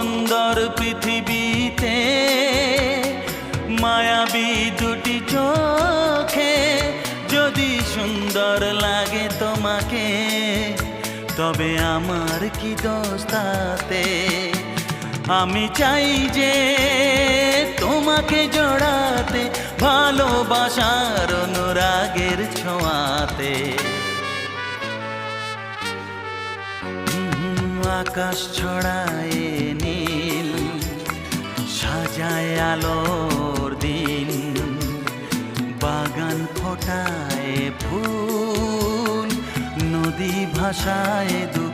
সুন্দর পৃথিবীতে মায়াবী দুটি চোখে যদি সুন্দর লাগে তোমাকে, তবে আমার কি দোষ তাতে? আমি চাই যে তোমাকে জড়াতে, ভালোবাসার অনুরাগের ছোঁয়াতে। আকাশ ছড়ায় নীল সাজায় আলোর দিন। বাগান ফোটায় ফুল নদী ভাষায় দুকুল